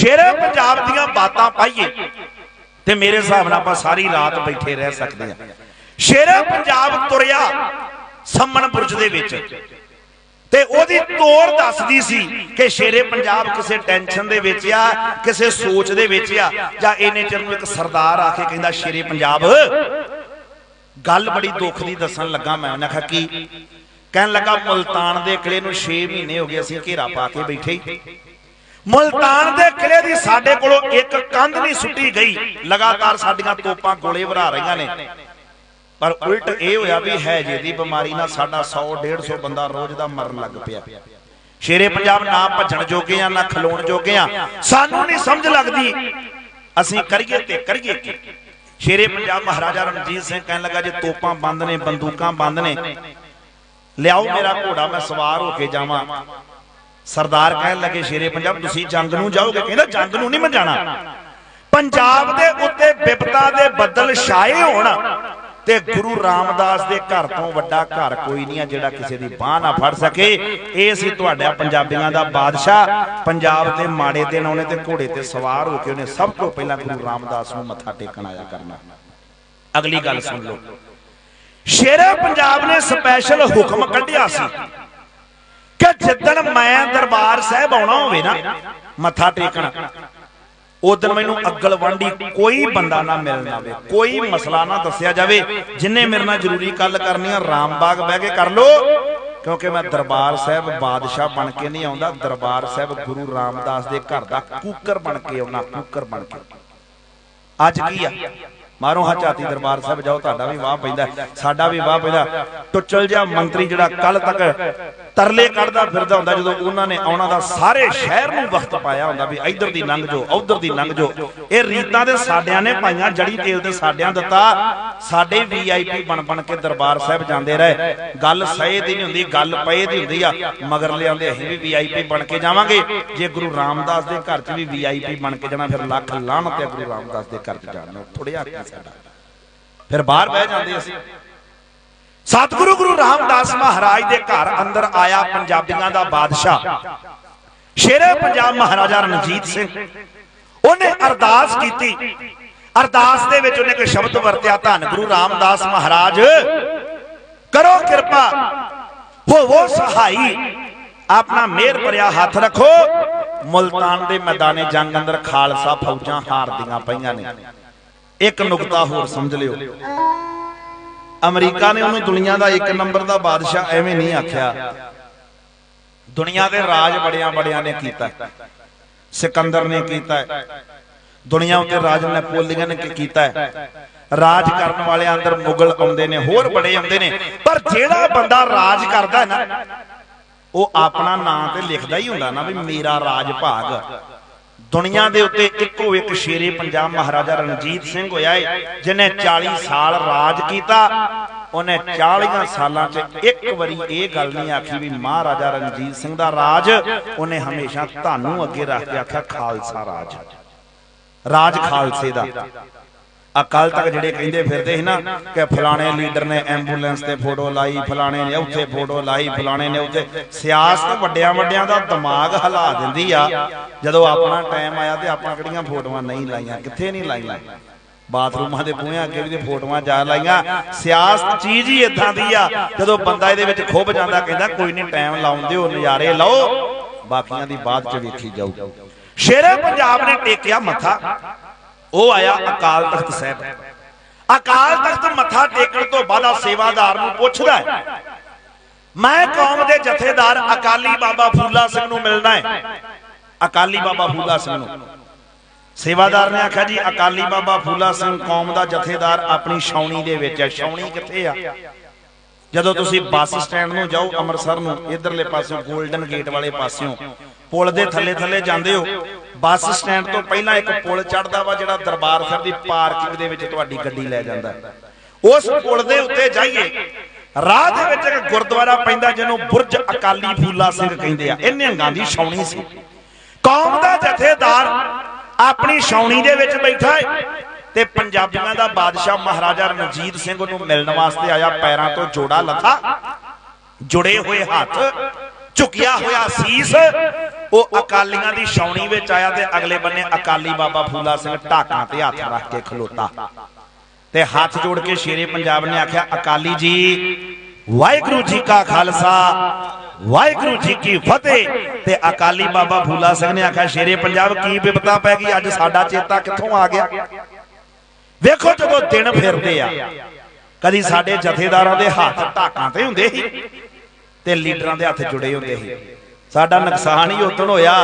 ਸ਼ੇਰੇ ਪੰਜਾਬ ਦੀਆਂ ਬਾਤਾਂ ਪਾਈਏ, ਤੇ ਮੇਰੇ ਹਿਸਾਬ ਨਾਲ ਆਪਾਂ ਸਾਰੀ ਰਾਤ ਬੈਠੇ ਰਹਿ ਸਕਦੇ ਆ ਸ਼ੇਰੇ ਪੰਜਾਬ ਤੁਰਿਆ ਸੰਮਣ ਬੁਰਜ ਦੇ ਵਿੱਚ। ਤੇ ਉਹਦੀ ਤੋੜ ਦੱਸਦੀ ਸੀ ਕਿ ਸ਼ੇਰੇ ਪੰਜਾਬ ਕਿਸੇ ਟੈਨਸ਼ਨ ਦੇ ਵਿੱਚ ਆ, ਕਿਸੇ ਸੋਚ ਦੇ ਵਿੱਚ ਆ, ਜਾਂ ਇਹਨੇ ਚਿਰ ਨੂੰ ਇੱਕ ਸਰਦਾਰ ਆ ਕੇ ਕਹਿੰਦਾ, ਸ਼ੇਰੇ ਪੰਜਾਬ, ਗੱਲ ਬੜੀ ਦੁੱਖ ਦੀ ਦੱਸਣ ਲੱਗਾ ਮੈਂ। ਉਹਨੇ ਕਿਹਾ, ਕੀ? ਕਹਿਣ ਲੱਗਾ, ਮੁਲਤਾਨ ਦੇ ਕਿਲੇ ਨੂੰ 6 ਮਹੀਨੇ ਹੋ ਗਏ, ਅਸੀਂ ਘੇਰਾ ਪਾ ਕੇ ਬੈਠੇ ਮੁਲਤਾਨ ਦੇ ਕਿਲੇ ਦੀ ਸਾਡੇ ਕੋਲੋਂ ਇੱਕ ਕੰਧ ਨਹੀਂ ਸੁੱਟੀ ਗਈ। ਲਗਾਤਾਰ ਸਾਡੀਆਂ ਤੋਪਾਂ ਗੋਲੇ ਭਰਾ ਰਹੀਆਂ ਨੇ। ਪਰ ਉਲਟ ਇਹ ਹੋਇਆ ਵੀ ਹੈਜੇ ਦੀ ਬਿਮਾਰੀ ਨਾਲ ਸਾਡਾ 100 150 ਬੰਦਾ ਰੋਜ਼ ਦਾ ਮਰਨ ਲੱਗ ਪਿਆ। ਸ਼ੇਰੇ ਪੰਜਾਬ ਨਾ ਭੱਜਣ ਜੋਗੇ ਆ ਨਾ ਖਲੋਣ ਜੋਗੇ ਆ ਸਾਨੂੰ ਨਹੀਂ ਸਮਝ ਲੱਗਦੀ। ਅਸੀਂ ਕਰੀਏ ਤੇ ਕਰੀਏ ਕੀ? ਸ਼ੇਰੇ ਪੰਜਾਬ ਮਹਾਰਾਜਾ ਰਣਜੀਤ ਸਿੰਘ ਕਹਿਣ ਲੱਗਾ ਜੇ ਤੋਪਾਂ ਬੰਦ ਨੇ ਬੰਦੂਕਾਂ ਬੰਦ ਨੇ ਲਿਆਓ ਮੇਰਾ ਘੋੜਾ ਮੈਂ ਸਵਾਰ ਹੋ ਕੇ ਜਾਵਾਂ। ਸਰਦਾਰ ਕਹਿਣ ਲੱਗੇ, ਸ਼ੇਰੇ ਪੰਜਾਬ, ਤੁਸੀਂ ਜੰਗ ਨੂੰ ਜਾਓਗੇ? ਕਹਿੰਦਾ, ਜੰਗ ਨੂੰ ਨਹੀਂ ਮੈਂ ਜਾਣਾ। ਪੰਜਾਬ ਦੇ ਉੱਤੇ ਵਿਪਤਾ ਦੇ ਬੱਦਲ ਛਾਏ ਹੋਣ ਤੇ ਗੁਰੂ ਰਾਮਦਾਸ ਦੇ ਘਰ ਤੋਂ ਵੱਡਾ ਘਰ ਕੋਈ ਨਹੀਂ ਆ ਜਿਹੜਾ ਕਿਸੇ ਦੀ ਬਾਹ ਨਾ ਫੜ ਸਕੇ। ਇਹ ਸੀ ਤੁਹਾਡਾ ਪੰਜਾਬੀਆਂ ਦਾ ਬਾਦਸ਼ਾਹ। ਪੰਜਾਬ ਦੇ ਮਾੜੇ ਦਿਨ ਆਉਣੇ ਤੇ ਘੋੜੇ ਤੇ ਸਵਾਰ ਹੋ ਕੇ ਉਹਨੇ ਸਭ ਤੋਂ ਪਹਿਲਾਂ ਗੁਰੂ ਰਾਮਦਾਸ ਨੂੰ ਮੱਥਾ ਟੇਕਣ ਆਇਆ ਕਰਨਾ। ਅਗਲੀ ਗੱਲ ਸੁਣ ਲਓ। ਸ਼ੇਰੇ ਪੰਜਾਬ ਨੇ ਸਪੈਸ਼ਲ ਹੁਕਮ ਕੱਢਿਆ ਸੀ। ਕਿ ਜਿੱਦਣ ਮੈਂ ਦਰਬਾਰ ਸਾਹਿਬ ਆਉਣਾ ਹੋਵੇ ਨਾ, ਮੱਥਾ ਟੇਕਣ ਉਦੋਂ ਮੈਨੂੰ ਅਗਲ ਵਾਂਢੀ ਕੋਈ ਬੰਦਾ ਨਾ ਮਿਲਣਾ ਵੇ ਕੋਈ ਮਸਲਾ ਨਾ ਦੱਸਿਆ ਜਾਵੇ, ਜਿੰਨੇ ਮੇਰੇ ਨਾਲ ਜ਼ਰੂਰੀ ਗੱਲ ਕਰਨੀ ਆ ਰਾਮਬਾਗ ਬਹਿ ਕੇ ਕਰ ਲੋ ਕਿਉਂਕਿ ਮੈਂ ਦਰਬਾਰ ਸਾਹਿਬ ਬਾਦਸ਼ਾਹ ਬਣ ਕੇ ਨਹੀਂ ਆਉਂਦਾ, ਦਰਬਾਰ ਸਾਹਿਬ ਗੁਰੂ ਰਾਮਦਾਸ ਦੇ ਘਰ ਦਾ ਕੂਕਰ ਬਣ ਕੇ ਆਉਣਾ ਕੂਕਰ ਬਣ ਕੇ। ਅੱਜ ਕੀ ਆ? ਮਾਰੋ ਹਾਂ ਝਾਤੀ ਦਰਬਾਰ ਸਾਹਿਬ ਜਾਓ, ਤੁਹਾਡਾ ਵੀ ਵਾਹ ਪੈਂਦਾ, ਸਾਡਾ ਵੀ ਵਾਹ ਪੈਂਦਾ। ਟੁੱਚਲ ਜਿਹਾ ਮੰਤਰੀ ਜਿਹੜਾ ਕੱਲ ਤੱਕ ਤਰਲੇ ਕੱਢਦਾ ਫਿਰਦਾ ਹੁੰਦਾ ਜਦੋਂ ਉਹਨਾਂ ਨੇ ਆਉਣਾ ਦਾ ਸਾਰੇ ਸ਼ਹਿਰ ਨੂੰ ਵਕਤ ਪਾਇਆ ਹੁੰਦਾ ਵੀ ਇੱਧਰ ਦੀ ਲੰਘ ਜਾਓ, ਉੱਧਰ ਦੀ ਲੰਘ ਜਾਓ। ਇਹ ਰੀਤਾਂ ਦੇ ਸਾਡਿਆਂ ਨੇ ਪਾਈਆਂ ਜੜੀ ਤੇਲ ਤੇ ਸਾਡਿਆਂ ਦਿੱਤਾ। ਸਾਡੇ ਵੀਆਈਪੀ ਬਣ ਬਣ ਕੇ ਦਰਬਾਰ ਸਾਹਿਬ ਜਾਂਦੇ ਰਹੇ। ਗੱਲ ਸਹੀ ਦੀ ਨਹੀਂ ਹੁੰਦੀ, ਗੱਲ ਪਏ ਦੀ ਹੁੰਦੀ ਆ। ਮਗਰ ਲਿਆਉਂਦੇ ਅਸੀਂ ਵੀ ਵੀਆਈਪੀ ਬਣ ਕੇ ਜਾਵਾਂਗੇ। ਜੇ ਗੁਰੂ ਰਾਮਦਾਸ ਦੇ ਘਰ 'ਚ ਵੀ ਵੀਆਈਪੀ ਬਣ ਕੇ ਜਾਣਾ, ਫਿਰ ਲੱਖ ਲਾਹਨਤ ਹੈ ਗੁਰੂ ਰਾਮਦਾਸ ਦੇ ਘਰ 'ਚ ਜਾਣਾ ਥੋੜਿਆ ਕੀ ਸਾਡਾ। ਫਿਰ ਬਾਹਰ ਬਹਿ ਜਾਂਦੇ ਅਸੀਂ। ਸਤਿਗੁਰੂ ਗੁਰੂ ਰਾਮਦਾਸ ਮਹਾਰਾਜ ਦੇ ਘਰ ਅੰਦਰ ਆਇਆ ਪੰਜਾਬੀਆਂ ਦਾ ਬਾਦਸ਼ਾਹ। ਸ਼ੇਰੇ ਪੰਜਾਬ ਮਹਾਰਾਜਾ ਰਣਜੀਤ ਸਿੰਘ। ਉਹਨੇ ਅਰਦਾਸ ਕੀਤੀ। ਅਰਦਾਸ ਦੇ ਵਿੱਚ ਉਹਨੇ ਇੱਕ ਸ਼ਬਦ ਵਰਤਿਆ, ਧੰਨ ਗੁਰੂ ਰਾਮਦਾਸ ਮਹਾਰਾਜ। ਕਰੋ ਕਿਰਪਾ, ਹੋਵੋ ਸਹਾਈ। ਆਪਣਾ ਮਿਹਰ ਭਰਿਆ ਹੱਥ ਰੱਖੋ। ਮੁਲਤਾਨ ਦੇ ਮੈਦਾਨੇ ਜੰਗ ਅੰਦਰ ਖਾਲਸਾ ਫੌਜਾਂ ਹਾਰਦੀਆਂ ਪਈਆਂ ਨੇ। ਇੱਕ ਨੁਕਤਾ ਹੋਰ ਸਮਝ ਲਿਓ। ਅਮਰੀਕਾ ਨੇ ਉਹਨੂੰ ਦੁਨੀਆ ਦਾ ਇੱਕ ਨੰਬਰ ਦਾ ਬਾਦਸ਼ਾਹ ਐਵੇਂ ਨਹੀਂ ਆਖਿਆ। ਦੁਨੀਆ ਦੇ ਰਾਜ ਬੜਿਆਂ ਬੜਿਆਂ ਨੇ ਕੀਤਾ। ਸਿਕੰਦਰ ਨੇ ਕੀਤਾ। ਦੁਨੀਆ ਉੱਤੇ ਰਾਜ ਨੈਪੋਲੀਅਨ ਨੇ ਕੀਤਾ। ਰਾਜ ਕਰਨ ਵਾਲੇ ਅੰਦਰ ਮੁਗਲ ਆਉਂਦੇ ਨੇ, ਹੋਰ ਬੜੇ ਆਉਂਦੇ ਨੇ। ਪਰ ਜਿਹੜਾ ਬੰਦਾ ਰਾਜ ਕਰਦਾ ਨਾ, ਉਹ ਆਪਣਾ ਨਾਂ ਤੇ ਲਿਖਦਾ ਹੀ ਹੁੰਦਾ ਨਾ ਵੀ ਮੇਰਾ ਰਾਜ ਭਾਗ ਦੁਨੀਆ ਦੇ ਉੱਤੇ ਇੱਕੋ ਇੱਕ ਸ਼ੇਰੇ ਪੰਜਾਬ ਮਹਾਰਾਜਾ ਰਣਜੀਤ ਸਿੰਘ ਹੋਇਆ ਏ ਜਿਨੇ 40 ਸਾਲ ਰਾਜ ਕੀਤਾ। ਉਹਨੇ 40 ਸਾਲਾਂ 'ਚ ਇੱਕ ਵਾਰੀ ਇਹ ਗੱਲ ਨਹੀਂ ਆਖੀ ਵੀ ਮਹਾਰਾਜਾ ਰਣਜੀਤ ਸਿੰਘ ਦਾ ਰਾਜ, ਉਹਨੇ ਹਮੇਸ਼ਾ ਤੁਹਾਨੂੰ ਅੱਗੇ ਰੱਖ ਕੇ ਆਖਿਆ ਖਾਲਸਾ ਰਾਜ। ਰਾਜ ਖਾਲਸੇ ਦਾ। ਅਕਾਲ ਤੱਕ ਜਿਹੜੇ ਕਹਿੰਦੇ ਫਿਰਦੇ ਸੀ ਨਾ ਕਿ ਫਲਾਣੇ ਲੀਡਰ ਨੇ ਐਂਬੂਲੈਂਸ ਤੇ ਫੋਟੋ ਲਾਈ, ਫਲਾਣੇ ਨੇ ਉੱਥੇ ਫੋਟੋ ਲਾਈ, ਫਲਾਣੇ ਨੇ ਉੱਥੇ ਸਿਆਸਤ ਵੱਡਿਆਂ ਵੱਡਿਆਂ ਦਾ ਦਿਮਾਗ ਹਿਲਾ ਦਿੰਦੀ ਆ। ਜਦੋਂ ਆਪਣਾ ਟਾਈਮ ਆਇਆ ਤੇ ਆਪਾਂ ਕਿਹੜੀਆਂ ਫੋਟੋਆਂ ਨਹੀਂ ਲਾਈਆਂ, ਕਿੱਥੇ ਨਹੀਂ ਲਾਈਆਂ ਬਾਥਰੂਮਾਂ ਦੇ ਬੂਹਿਆਂ ਅੱਗੇ ਵੀ ਤੇ ਫੋਟੋਆਂ ਜਾ ਲਾਈਆਂ। ਸਿਆਸਤ ਚੀਜ਼ ਹੀ ਇਦਾਂ ਦੀ ਆ, ਜਦੋਂ ਬੰਦਾ ਇਹਦੇ ਵਿੱਚ ਖੁੱਭ ਜਾਂਦਾ, ਕਹਿੰਦਾ ਕੋਈ ਨਹੀਂ ਟਾਈਮ ਲਾਉਣ ਦਿਓ, ਨਜ਼ਾਰੇ ਲਓ। ਬਾਕੀਆਂ ਦੀ ਬਾਅਦ ਚ ਵੇਖੀ ਜਾਊ। ਸ਼ੇਰੇ ਪੰਜਾਬ ਨੇ ਟੇਕਿਆ ਮੱਥਾ। ਉਹ ਆਇਆ ਅਕਾਲ ਤਖਤ ਸਾਹਿਬ। ਅਕਾਲ ਤਖਤ ਮੱਥਾ ਟੇਕਣ ਤੋਂ ਬਾਅਦ ਆ ਸੇਵਾਦਾਰ ਨੂੰ ਪੁੱਛਦਾ ਹੈ, ਮੈਂ ਕੌਮ ਦੇ ਜਥੇਦਾਰ ਅਕਾਲੀ ਬਾਬਾ ਫੂਲਾ ਸਿੰਘ ਨੂੰ ਮਿਲਣਾ ਹੈ। ਅਕਾਲੀ ਬਾਬਾ ਫੂਲਾ ਸਿੰਘ ਨੂੰ। ਸੇਵਾਦਾਰ ਨੇ ਆਖਿਆ, ਜੀ, ਅਕਾਲੀ ਬਾਬਾ ਫੂਲਾ ਸਿੰਘ ਕੌਮ ਦਾ ਜਥੇਦਾਰ ਆਪਣੀ ਛਾਉਣੀ ਦੇ ਵਿੱਚ ਹੈ। ਛਾਉਣੀ ਕਿੱਥੇ ਆ? ਜਦੋਂ ਤੁਸੀਂ ਬੱਸ ਸਟੈਂਡ ਨੂੰ ਜਾਓ ਅੰਮ੍ਰਿਤਸਰ ਨੂੰ, ਇਧਰਲੇ ਪਾਸਿਓਂ 골ਡਨ ਗੇਟ ਵਾਲੇ ਪਾਸਿਓਂ, ਪੁਲ ਦੇ ਥੱਲੇ ਥੱਲੇ ਜਾਂਦੇ ਹੋ ਬੱਸ ਸਟੈਂਡ ਤੋਂ ਪਹਿਲਾਂ ਇੱਕ ਪੁਲ ਚੜਦਾ ਵਾ ਜਿਹੜਾ ਦਰਬਾਰ ਸਾਹਿਬ ਦੀ ਪਾਰਕਿੰਗ ਦੇ ਵਿੱਚ ਤੁਹਾਡੀ ਗੱਡੀ ਲੈ ਜਾਂਦਾ। ਉਸ ਪੁਲ ਦੇ ਉੱਤੇ ਜਾਈਏ, ਰਾਹ ਦੇ ਵਿੱਚ ਇੱਕ ਗੁਰਦੁਆਰਾ ਪੈਂਦਾ ਜਿਹਨੂੰ ਬੁਰਜ ਅਕਾਲੀ ਫੂਲਾ ਸਿੰਘ ਕਹਿੰਦੇ ਆ। ਇਹ ਨਿਹੰਗਾਂ ਦੀ ਛਾਉਣੀ ਸੀ। ਕੌਮ ਦਾ ਜਥੇਦਾਰ ਆਪਣੀ ਛਾਉਣੀ ਦੇ ਵਿੱਚ ਬੈਠਾ ਹੈ ਤੇ ਪੰਜਾਬੀਆਂ ਦਾ ਬਾਦਸ਼ਾਹ ਮਹਾਰਾਜਾ ਰਣਜੀਤ ਸਿੰਘ ਨੂੰ ਮਿਲਣ ਵਾਸਤੇ ਆਇਆ, ਪੈਰਾਂ ਤੋਂ ਜੋੜਾ ਲੱਥਾ, ਜੁੜੇ ਹੋਏ ਹੱਥ, ਝੁਕਿਆ ਹੋਇਆ ਸੀਸ ਉਹ ਅਕਾਲੀਆਂ ਦੀ ਛਾਉਣੀ ਵਿੱਚ ਆਇਆ ਤੇ ਅਗਲੇ ਬੰਨੇ ਅਕਾਲੀ ਬਾਬਾ ਫੂਲਾ ਸਿੰਘ ਢਾਕਾਂ ਤੇ ਹੱਥ ਰੱਖ ਕੇ ਖਲੋਤਾ। ਤੇ ਹੱਥ ਜੋੜ ਕੇ ਸ਼ੇਰੇ ਪੰਜਾਬ ਨੇ ਆਖਿਆ, ਅਕਾਲੀ ਜੀ, ਵਾਹਿਗੁਰੂ ਜੀ ਕਾ ਖਾਲਸਾ, ਵਾਹਿਗੁਰੂ ਜੀ ਕੀ ਫਤਿਹ। ਤੇ ਅਕਾਲੀ ਬਾਬਾ ਫੂਲਾ ਸਿੰਘ ਨੇ ਆਖਿਆ, ਸ਼ੇਰੇ ਪੰਜਾਬ, ਕੀ ਬਿਪਤਾ ਪੈ ਗਈ? ਅੱਜ ਸਾਡਾ ਚੇਤਾ ਕਿੱਥੋਂ ਆ ਗਿਆ? ਵੇਖੋ ਜਦੋਂ ਦਿਨ ਫਿਰਦੇ ਆ, ਕਦੀ ਸਾਡੇ ਜਥੇਦਾਰਾਂ ਦੇ ਹੱਥ ਢਾਕਾਂ ਤੇ ਹੁੰਦੇ ਸੀ ਤੇ ਲੀਡਰਾਂ ਦੇ ਹੱਥ ਜੁੜੇ ਹੁੰਦੇ ਸੀ। ਸਾਡਾ ਨੁਕਸਾਨ ਹੀ ਉਦੋਂ ਹੋਇਆ।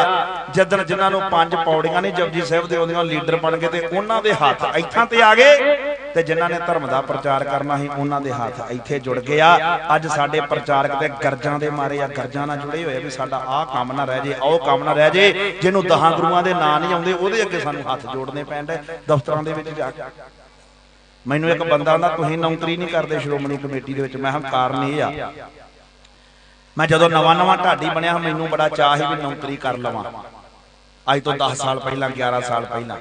ਜਦੋਂ ਜਿਨ੍ਹਾਂ ਨੂੰ ਪੰਜ ਪੌੜੀਆਂ ਨੇ ਜਪਜੀ ਸਾਹਿਬ ਦੇ, ਉਹਦੀਆਂ ਲੀਡਰ ਬਣ ਗਏ ਤੇ ਉਹਨਾਂ ਦੇ ਹੱਥ ਇੱਥਾਂ ਤੇ ਆ ਗਏ ਤੇ ਜਿਨ੍ਹਾਂ ਨੇ ਧਰਮ ਦਾ ਪ੍ਰਚਾਰ ਕਰਨਾ ਸੀ, ਉਹਨਾਂ ਦੇ ਹੱਥ ਇੱਥੇ ਜੁੜ ਗਏ ਆ। ਅੱਜ ਸਾਡੇ ਪ੍ਰਚਾਰਕ ਤੇ ਗਰਜਾਂ ਦੇ ਮਾਰੇ ਆ, ਗਰਜਾਂ ਨਾਲ ਜੁੜੇ ਹੋਏ ਆ ਵੀ ਸਾਡਾ ਆਹ ਕੰਮ ਨਾ ਰਹਿ ਜੇ, ਉਹ ਕੰਮ ਨਾ ਰਹਿ ਜੇ। ਜਿਹਨੂੰ ਦਹਾਂ ਗੁਰੂਆਂ ਦੇ ਨਾਂ ਨਹੀਂ ਆਉਂਦੇ, ਉਹਦੇ ਅੱਗੇ ਸਾਨੂੰ ਹੱਥ ਜੋੜਨੇ ਪੈਂਦੇ, ਦਫ਼ਤਰਾਂ ਦੇ ਵਿੱਚ ਜਾ ਕੇ। ਮੈਨੂੰ ਇੱਕ ਬੰਦਾ ਆਂਦਾ, ਤੁਸੀਂ ਨੌਕਰੀ ਨਹੀਂ ਕਰਦੇ, ਸ਼੍ਰੋਮਣੀ ਕਮੇਟੀ ਦੇ ਵਿੱਚ। ਮੈਂ ਕਿਹਾ, ਕਾਰਨ ਇਹ ਆ ਮੈਂ ਜਦੋਂ ਨਵਾਂ ਨਵਾਂ ਢਾਡੀ ਬਣਿਆ ਮੈਨੂੰ ਬੜਾ ਚਾਹ ਸੀ ਵੀ ਨੌਕਰੀ ਕਰ ਲਵਾਂ। ਅੱਜ ਤੋਂ 10 ਸਾਲ ਪਹਿਲਾਂ 11 ਸਾਲ ਪਹਿਲਾਂ।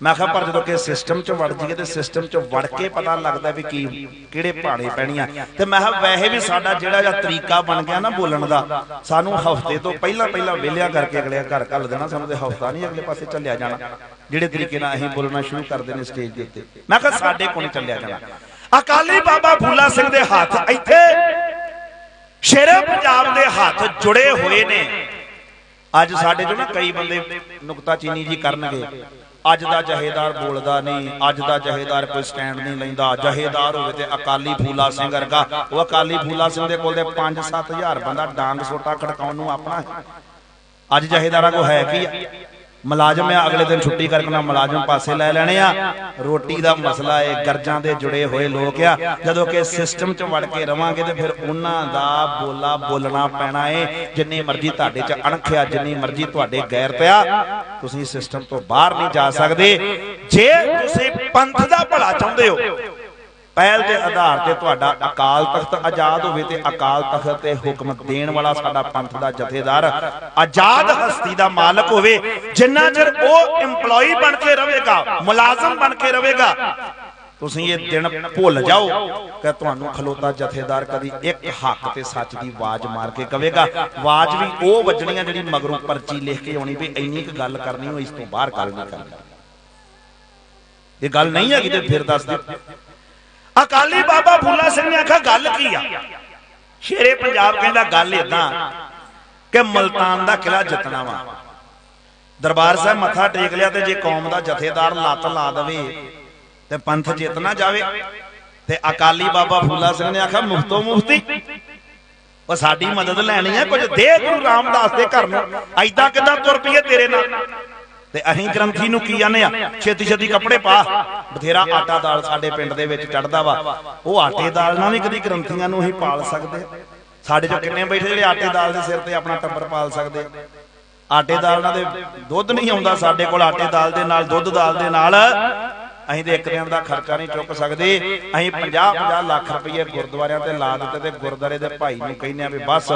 ਮੈਂ ਕਿਹਾ, ਪਰ ਜਦੋਂ ਕਿ ਸਿਸਟਮ 'ਚ ਵੜ ਜਾਈਏ ਤੇ ਸਿਸਟਮ 'ਚ ਵੜ ਕੇ ਪਤਾ ਲੱਗਦਾ ਵੀ ਕੀ ਕਿਹੜੇ ਭਾਣੇ ਪੈਣੀਆਂ ਤੇ ਮੈਂ ਕਿਹਾ, ਵੈਸੇ ਵੀ ਸਾਡਾ ਜਿਹੜਾ ਜਿਹਾ ਤਰੀਕਾ ਬਣ ਗਿਆ ਨਾ ਬੋਲਣ ਦਾ, ਸਾਨੂੰ ਹਫ਼ਤੇ ਤੋਂ ਪਹਿਲਾਂ ਪਹਿਲਾਂ ਵਿਹਲਿਆ ਕਰਕੇ ਅਗਲੇ ਘਰ ਘੱਲ ਦੇਣਾ, ਸਾਨੂੰ ਤੇ ਹਫਤਾ ਨਹੀਂ ਅਗਲੇ ਪਾਸੇ ਚੱਲਿਆ ਜਾਣਾ। ਜਿਹੜੇ ਤਰੀਕੇ ਨਾਲ ਅਸੀਂ ਬੋਲਣਾ ਸ਼ੁਰੂ ਕਰਦੇ ਨੇ ਸਟੇਜ ਦੇ ਉੱਤੇ। ਮੈਂ ਕਿਹਾ, ਸਾਡੇ ਕੋਲ ਨਹੀਂ ਚੱਲਿਆ ਜਾਣਾ। ਅਕਾਲੀ ਬਾਬਾ ਫੂਲਾ ਸਿੰਘ ਦੇ ਹੱਥ, ਇੱਥੇ ਸ਼ੇਰੇ ਪੰਜਾਬ ਦੇ ਹੱਥ ਜੁੜੇ ਹੋਏ ਨੇ। ਅੱਜ ਸਾਡੇ ਚੋਂ ਨਾ ਕਈ ਬੰਦੇ ਨੁਕਤਾ ਜੀ ਕਰਨਗੇ। ਅੱਜ ਦਾ ਜਹੇਦਾਰ ਬੋਲਦਾ ਨਹੀਂ, ਅੱਜ ਦਾ ਜਹੇਦਾਰ ਕੋਈ ਸਟੈਂਡ ਨਹੀਂ ਲੈਂਦਾ। ਜਹੇਦਾਰ ਹੋਵੇ ਤੇ ਅਕਾਲੀ ਫੂਲਾ ਸਿੰਘ ਵਰਗਾ। ਉਹ ਅਕਾਲੀ ਫੂਲਾ ਸਿੰਘ ਦੇ ਕੋਲ ਦੇ 5-7000 ਬੰਦਾ ਡਾਂਗ ਸੋਟਾ ਖੜਕਾਉਣ ਨੂੰ ਆਪਣਾ ਅੱਜ ਜਹੇਦਾਰਾਂ ਕੋ ਹੈ ਕੀ ਆ? ਮੁਲਾਜ਼ਮ ਆ, ਅਗਲੇ ਦਿਨ ਛੁੱਟੀ ਕਰਕੇ ਨਾ ਮੁਲਾਜ਼ਮ ਪਾਸੇ ਲੈ ਲੈਣੇ ਆ। ਰੋਟੀ ਦਾ ਮਸਲਾ ਏ, ਗਰਜਾਂ ਦੇ ਜੁੜੇ ਹੋਏ ਲੋਕ ਆ। ਜਦੋਂ ਕਿ ਸਿਸਟਮ 'ਚ ਵੜ ਕੇ ਰਵਾਂਗੇ ਤੇ ਫਿਰ ਉਹਨਾਂ ਦਾ ਬੋਲਾ ਬੋਲਣਾ ਪੈਣਾ ਏ। ਜਿੰਨੀ ਮਰਜ਼ੀ ਤੁਹਾਡੇ 'ਚ ਅਣਖ ਆ, ਜਿੰਨੀ ਮਰਜ਼ੀ ਤੁਹਾਡੇ ਗੈਰਤ ਆ ਤੁਸੀਂ ਸਿਸਟਮ ਤੋਂ ਬਾਹਰ ਨਹੀਂ ਜਾ ਸਕਦੇ। ਜੇ ਤੁਸੀਂ ਪੰਥ ਦਾ ਭਲਾ ਚਾਹੁੰਦੇ ਹੋ ਪਹਿਲ ਦੇ ਆਧਾਰ ਤੇ ਤੁਹਾਡਾ ਅਕਾਲ ਤਖਤ ਆਜ਼ਾਦ ਹੋਵੇ ਤੇ ਅਕਾਲ ਤਖਤ ਤੇ ਹੁਕਮ ਦੇਣ ਵਾਲਾ ਸਾਡਾ ਪੰਥ ਦਾ ਜਥੇਦਾਰ ਆਜ਼ਾਦ ਹਸਤੀ ਦਾ ਮਾਲਕ ਹੋਵੇ ਜਿੰਨਾ ਚਿਰ ਉਹ EMPLOYE ਬਣ ਕੇ ਰਹੇਗਾ ਮੁਲਾਜ਼ਮ ਬਣ ਕੇ ਰਹੇਗਾ ਤੁਸੀਂ ਇਹ ਦਿਨ ਭੁੱਲ ਜਾਓ ਕਿ ਤੁਹਾਨੂੰ ਖਲੋਤਾ ਜਥੇਦਾਰ ਕਦੀ ਇੱਕ ਹੱਕ ਤੇ ਸੱਚ ਦੀ ਆਵਾਜ਼ ਮਾਰ ਕੇ ਕਵੇਗਾ। ਆਵਾਜ਼ ਵੀ ਉਹ ਵੱਜਣੀਆਂ ਜਿਹੜੀ ਮਗਰੋਂ ਪਰਚੀ ਲਿਖ ਕੇ ਆਉਣੀ ਵੀ ਇੰਨੀ ਕੁ ਗੱਲ ਕਰਨੀ ਹੋ ਇਸ ਤੋਂ ਬਾਹਰ ਗੱਲ ਨਹੀਂ ਕਰਨੀ। ਇਹ ਗੱਲ ਨਹੀਂ ਹੈਗੀ ਤੇ ਫਿਰ ਦੱਸ ਦਿਓ। ਅਕਾਲੀ ਬਾਬਾ ਫੂਲਾ ਸਿੰਘ ਨੇ ਆਖਿਆ, ਗੱਲ ਕੀ ਆ? ਸ਼ੇਰੇ ਪੰਜਾਬ ਕਹਿੰਦਾ, ਗੱਲ ਇਦਾਂ ਕਿ ਮਲਤਾਨ ਦਾ ਕਿਲਾ ਜਿੱਤਣਾ ਵਾ। ਦਰਬਾਰ ਸਾਹਿਬ ਮੱਥਾ ਟੇਕ ਲਿਆ ਤੇ ਜੇ ਕੌਮ ਦਾ ਜਥੇਦਾਰ ਲੱਤ ਲਾ ਦਵੇ ਤੇ ਪੰਥ ਜਿੱਤ ਨਾ ਜਾਵੇ ਤੇ ਅਕਾਲੀ ਬਾਬਾ ਫੂਲਾ ਸਿੰਘ ਨੇ ਆਖਿਆ, ਮੁਫਤੋ ਮੁਫਤੀ, ਉਹ ਸਾਡੀ ਮਦਦ ਲੈਣੀ ਹੈ ਕੁਝ ਦੇ ਗੁਰੂ ਰਾਮਦਾਸ ਦੇ ਘਰ ਨੂੰ। ਐਦਾਂ ਕਿਦਾਂ ਤੁਰ ਪਈਏ ਤੇਰੇ ਨਾਲ? ਤੇ ਅਸੀਂ ਗ੍ਰੰਥੀ ਨੂੰ ਕੀ ਆਨੇ ਆ? ਛੇਤੀ ਛੇਤੀ ਕੱਪੜੇ ਪਾ। ਬਥੇਰਾ ਆਟਾ ਦਾਲ ਸਾਡੇ ਪਿੰਡ ਦੇ ਵਿੱਚ ਚੜਦਾ ਵਾ। ਉਹ ਆਟੇ ਦਾਲ ਨਾਲ ਵੀ ਕਦੀ ਗ੍ਰੰਥੀਆਂ ਨੂੰ ਅਸੀਂ ਪਾਲ ਸਕਦੇ ਸਾਡੇ ਚੋਂ ਕਿੰਨੇ ਬੈਠੇ ਜਿਹੜੇ ਆਟੇ ਦਾਲ ਦੇ ਸਿਰ ਤੇ ਆਪਣਾ ਟੱਬਰ ਪਾਲ ਸਕਦੇ ਆਟੇ ਦਾਲ ਨਾਲ ਦੇ ਦੁੱਧ ਨਹੀਂ ਆਉਂਦਾ ਸਾਡੇ ਕੋਲ ਆਟੇ ਦਾਲ ਦੇ ਨਾਲ, ਦੁੱਧ ਦਾਲ ਦੇ ਨਾਲ। ਅਸੀਂ ਤੇ ਇੱਕ ਦਿਨ ਦਾ ਖਰਚਾ ਨਹੀਂ ਚੁੱਕ ਸਕਦੇ। ਅਸੀਂ 50 50 ਲੱਖ ਰੁਪਏ ਗੁਰਦੁਆਰਿਆਂ ਤੇ ਲਾ ਦਿੱਤੇ ਤੇ ਗੁਰਦੁਆਰੇ ਦੇ ਭਾਈ ਨੂੰ ਕਹਿੰਦੇ ਆ ਵੀ ਬਸ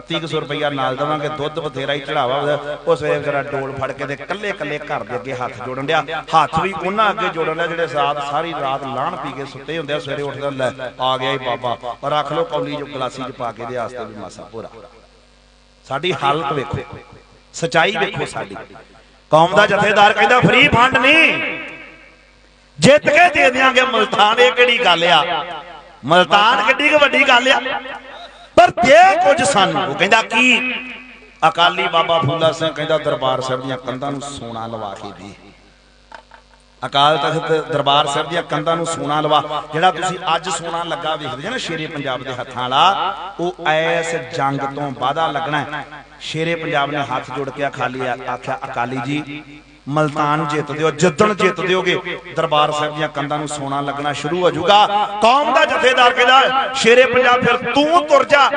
3100 ਰੁਪਇਆ ਨਾਲ ਦੇਵਾਂਗੇ, ਦੁੱਧ ਬਥੇਰਾ ਹੀ ਚੜਾਵਾ ਉਹ ਸਵੇਰੇ ਵਿਚਾਰਾ ਡੋਲ ਫੜ ਕੇ ਤੇ ਕੱਲੇ ਕੱਲੇ ਘਰ ਦੇ ਅੱਗੇ ਹੱਥ ਜੋੜਨ ਡਿਆ। ਹੱਥ ਵੀ ਉਹਨਾਂ ਅੱਗੇ ਜੋੜਨ ਡਿਆ, ਜਿਹੜੇ ਰਾਤ ਸਾਰੀ ਰਾਤ ਲਾਣ ਪੀ ਕੇ ਸੁੱਤੇ ਹੁੰਦੇ ਆ, ਸਵੇਰੇ ਉੱਠਦੇ, ਲੈ ਆ ਗਿਆ ਹੀ ਬਾਬਾ। ਔਰ ਰੱਖ ਲੋ ਕੌਲੀ ਜੋ ਗਲਾਸੀ ਚ ਪਾ ਕੇ ਦੇ ਆਸਤੇ ਵੀ ਮਾਸਾ ਪੂਰਾ ਸਾਡੀ ਹਾਲਤ ਵੇਖੋ, ਸਚਾਈ ਵੇਖੋ ਸਾਡੀ। ਕੌਮ ਦਾ ਜਥੇਦਾਰ ਕਹਿੰਦਾ, ਫ੍ਰੀ ਫੰਡ ਨਹੀਂ ਜਿੱਤ ਕੇ ਦੇ ਦਿਆਂਗੇ, ਮਲਤਾਨ, ਇਹ ਕਿਹੜੀ ਗੱਲ ਆ? ਮਲਤਾਨ ਕਿੱਡੀ ਵੱਡੀ ਗੱਲ ਆ? ਪਰ ਦੇ ਕੁਝ ਸਾਨੂੰ, ਉਹ ਕਹਿੰਦਾ ਕੀ? ਅਕਾਲੀ ਬਾਬਾ ਫੂਲਾ ਸਿੰਘ ਕਹਿੰਦਾ ਦਰਬਾਰ ਸਾਹਿਬ ਦੀਆਂ ਕੰਧਾਂ ਨੂੰ ਸੋਨਾ ਲਵਾ ਕੇ ਦੇ। ਅਕਾਲ ਤਖਤ ਦਰਬਾਰ ਸਾਹਿਬ ਦੀਆਂ ਕੰਧਾਂ ਨੂੰ ਸੋਨਾ ਲਵਾ। ਜਿਹੜਾ ਤੁਸੀਂ ਅੱਜ ਸੋਨਾ ਲੱਗਾ ਵੇਖਦੇ ਜੇ ਨਾ ਸ਼ੇਰੇ ਪੰਜਾਬ ਦੇ ਹੱਥਾਂ ਵਾਲਾ, ਉਹ ਐਸ ਜੰਗ ਤੋਂ ਵਾਦਾ ਲੱਗਣਾ ਸ਼ੇਰੇ ਪੰਜਾਬ ਨੇ ਹੱਥ ਜੋੜ ਕੇ ਖਾਲੀ ਆਖਿਆ ਅਕਾਲੀ ਜੀ ਮਲਤਾਨ ਜਿੱਤ ਦਿਓ ਜਿੱਦਣ ਜਿੱਤ ਦਿਓਗੇ। ਦਰਬਾਰ ਸਾਹਿਬ ਦੀਆਂ ਕੰਧਾਂ ਨੂੰ ਸੋਨਾ ਲੱਗਣਾ ਸ਼ੁਰੂ ਹੋ ਜਾਊਗਾ। ਕੌਮ ਦਾ ਜਥੇਦਾਰ ਕਹਿੰਦਾ ਸ਼ੇਰੇ ਪੰਜਾਬ ਫਿਰ ਤੂੰ ਤੁਰ ਜਾ।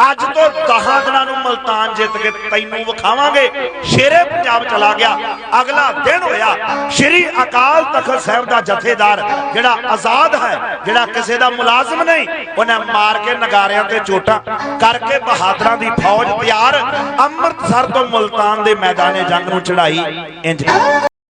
ਅੱਜ ਤੋਂ 10 ਦਿਨਾਂ ਨੂੰ ਮਲਤਾਨ ਜਿੱਤ ਕੇ ਤੈਨੂੰ ਵਿਖਾਵਾਂਗੇ। ਸ਼ੇਰੇ ਪੰਜਾਬ ਚਲਾ ਗਿਆ। ਅਗਲਾ ਦਿਨ ਹੋਇਆ। ਸ਼੍ਰੀ ਅਕਾਲ ਤਖਤ ਸਾਹਿਬ ਦਾ ਜਥੇਦਾਰ ਜਿਹੜਾ ਆਜ਼ਾਦ ਹੈ, ਜਿਹੜਾ ਕਿਸੇ ਦਾ ਮੁਲਾਜ਼ਮ ਨਹੀਂ, ਉਹਨੇ ਮਾਰ ਕੇ ਨਗਾਰਿਆਂ ਤੇ ਚੋਟਾਂ ਕਰਕੇ ਬਹਾਦਰਾਂ ਦੀ ਫੌਜ ਤਿਆਰ ਅੰਮ੍ਰਿਤਸਰ ਤੋਂ ਮੁਲਤਾਨ ਦੇ ਮੈਦਾਨੇ ਜੰਗ ਨੂੰ ਚੜਾਈ ਇੰਜ।